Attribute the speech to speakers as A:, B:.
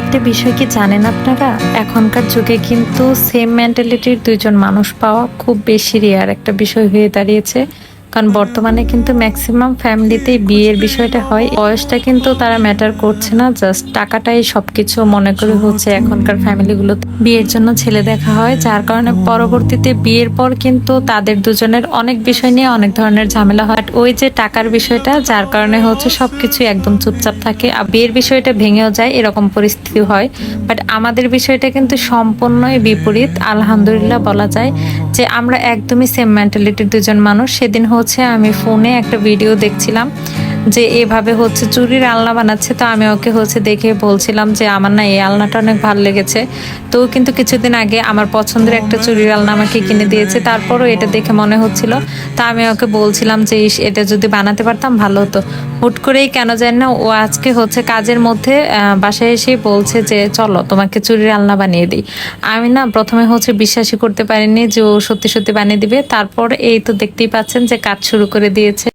A: একটা বিষয় কি জানেন আপনারা? এখনকার যুগে কিন্তু সেম মেন্টালিটির দুজন মানুষ পাওয়া খুব বেশি রেয়ার একটা বিষয় হয়ে দাঁড়িয়েছে। কারণ বর্তমানে কিন্তু ম্যাক্সিমাম ফ্যামিলিতেই বিয়ের বিষয়টা হয়। বয়সটা কিন্তু তারা ম্যাটার করছে না জাস্ট টাকাটাই সবকিছু মনে করে হচ্ছে এখনকার ফ্যামিলিগুলো বিয়ের জন্য ছেলে দেখা হয়, যার কারণে পরবর্তীতে বিয়ের পর কিন্তু তাদের দুজনের অনেক বিষয় নিয়ে অনেক ধরনের ঝামেলা হয়। ওই যে টাকার বিষয়টা, যার কারণে হচ্ছে সবকিছু একদম চুপচাপ থাকে। আর বিয়ের বিষয়টা ভেঙেও যায়, এরকম পরিস্থিতি হয়। বাট আমাদের বিষয়টা কিন্তু সম্পূর্ণই বিপরীত, আলহামদুলিল্লাহ বলা যায়। যে আমরা একদমই সেম মেন্টালিটির দুজন মানুষ। সেদিন হচ্ছে আমি ফোনে একটা ভিডিও দেখছিলাম। যে এভাবে হচ্ছে চুরির আলনা বানাচ্ছে তো আমি ওকে হচ্ছে দেখে বলছিলাম যে আমার না এই আলনাটা অনেক ভালো লেগেছে। তো কিন্তু কিছুদিন আগে আমার পছন্দের একটা চুরির আলনা আমাকে কিনে দিয়েছে তারপরও এটা দেখে মনে হচ্ছিল। তা আমি ওকে বলছিলাম যে ইস, এটা যদি বানাতে পারতাম ভালো হতো। হুট করেই কেন জানি না ও আজকে হচ্ছে কাজের মধ্যে বাসায় এসে বলছে যে চলো তোমাকে চুরির আলনা বানিয়ে দিই। আমি না প্রথমে হচ্ছে বিশ্বাসই করতে পারিনি যে ও সত্যি সত্যি বানিয়ে দিবে। তারপর এই তো দেখতেই পাচ্ছেন যে কাজ শুরু করে দিয়েছে।